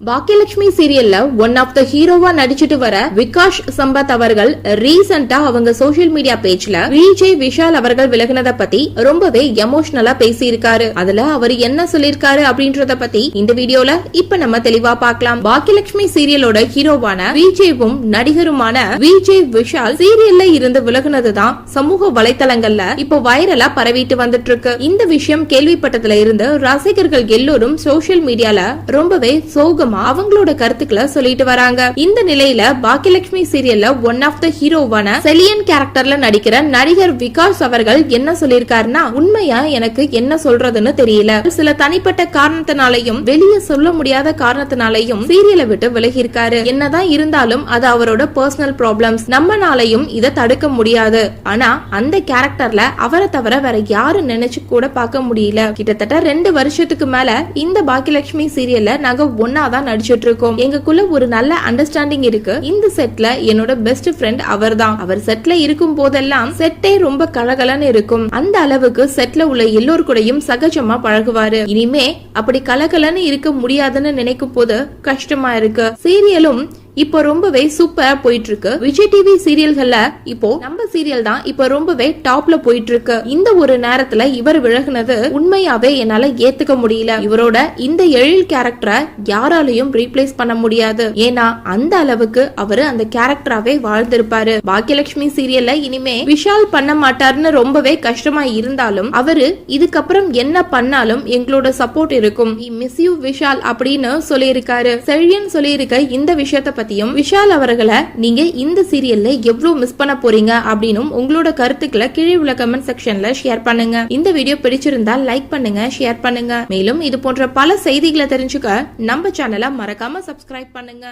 பாக்கியலட்சுமி சீரியல்ல one of the ஹீரோவா நடிச்சிட்டு வர விகாஷ் சம்பத் அவர்கள் ரீசெண்டா அவங்க சோசியல் மீடியா பேஜ்ல விஜய் விஷால் அவர்கள் விலகினத பத்தி ரொம்பவே எமோஷனலா பேசியிருக்காரு. அதுல அவர் என்ன சொல்லிருக்காரு அப்படின்றத பத்தி இந்த வீடியோல இப்ப நம்ம தெளிவா பார்க்கலாம். பாக்கியலட்சுமி சீரியலோட ஹீரோவான விஜய்வும் நடிகருமான விஜய் விஷால் சீரியல்ல இருந்து விலகுனதுதான் சமூக வலைத்தளங்கள்ல இப்போ வைரலா பரவிட்டு வந்துட்டு இருக்கு இந்த விஷயம் கேள்விப்பட்டதுல இருந்து ரசிகர்கள் எல்லோரும் சோசியல் மீடியால ரொம்பவே சோகம் அவங்களோட கருத்துக்களை சொல்லிட்டு வராங்க. இந்த நிலையில பாக்கியலட்சுமி சீரியல்ல ஒன் ஆஃப் த ஹீரோவான செலியன் கேரக்டர்ல நடிக்கிற நடிகர் விகாஸ் அவர்கள் என்ன சொல்லியிருக்காருன்னா உண்மையா எனக்கு என்ன சொல்றதுன்னு தெரியல. சில தனிப்பட்ட காரணத்தினாலையும் வெளியே சொல்ல முடியாத காரணத்தினாலையும் சீரியலை விட்டு விலகி இருக்காரு என்னதான் இருந்தாலும் அது அவரோட பர்சனல் ப்ராப்ளம்ஸ் நம்மனாலையும் இதை தடுக்க முடியாது. ஆனா அந்த கேரக்டர்ல அவரை தவிர வேற யாரும் நினைச்சு கூட பார்க்க முடியல. கிட்டத்தட்ட ரெண்டு வருஷத்துக்கு மேல இந்த பாக்கியலட்சுமி சீரியல்ல நாங்க ஒன்னாதான் நடிச்சிட்டு இருக்கோம். எங்களுக்குள்ள ஒரு நல்ல அண்டர்ஸ்டாண்டிங் இருக்கு. இந்த செட்ல என்னோட பெஸ்ட் ஃப்ரெண்ட் அவர்தான். அவர் செட்ல இருக்கும் போதெல்லாம் செட்டே ரொம்ப கலகலன்னு இருக்கும். அந்த அளவுக்கு செட்ல உள்ள எல்லோர் கூடயும் சகஜமா பழகுவாரு. இனிமே அப்படி கலகலன்னு இருக்க முடியாதுன்னு நினைக்கும் போது கஷ்டமா இருக்கு. சீரியலும் இப்போ ரொம்பவே சூப்பரா போயிட்டு இருக்கு விஜய் டிவி சீரியல்கள்ல இப்போ நம்ம சீரியல் தான் இப்போ ரொம்பவே டாப்ல போயிட்டு இருக்கு இந்த ஒரு நேரத்துல இவர் விலகுனது உண்மையாவே என்னால ஏத்துக்க முடியல. இவரோட இந்த எழில் கேரக்டரை யாராலையும் ரீப்ளேஸ் பண்ண முடியாது. ஏன்னா அந்த அளவுக்கு அவரு அந்த கேரக்டராவே வாழ்ந்திருப்பாரு. பாக்கியலட்சுமி சீரியல்ல இனிமே விஷால் பண்ண மாட்டாருன்னு ரொம்பவே கஷ்டமா இருந்தாலும் அவரு இதுக்கப்புறம் என்ன பண்ணாலும் எங்களோட சப்போர்ட் இருக்கும். மிஸ் யூ விஷால் அப்படின்னு சொல்லியிருக்காரு. செழியன் சொல்லியிருக்க இந்த விஷயத்த பத்தியும் விஷால் அவர்களை நீங்க இந்த சீரியல்ல எவ்வளவு மிஸ் பண்ண போறீங்க அப்படின்னும் உங்களோட கருத்துக்களை கீழே உள்ள கமெண்ட் செக்ஷன்ல ஷேர் பண்ணுங்க. இந்த வீடியோ பிடிச்சிருந்தா லைக் பண்ணுங்க ஷேர் பண்ணுங்க. மேலும் இது போன்ற பல செய்திகளை தெரிஞ்சுக்க நம்ம சேனலை மறக்காம சப்ஸ்கிரைப் பண்ணுங்க.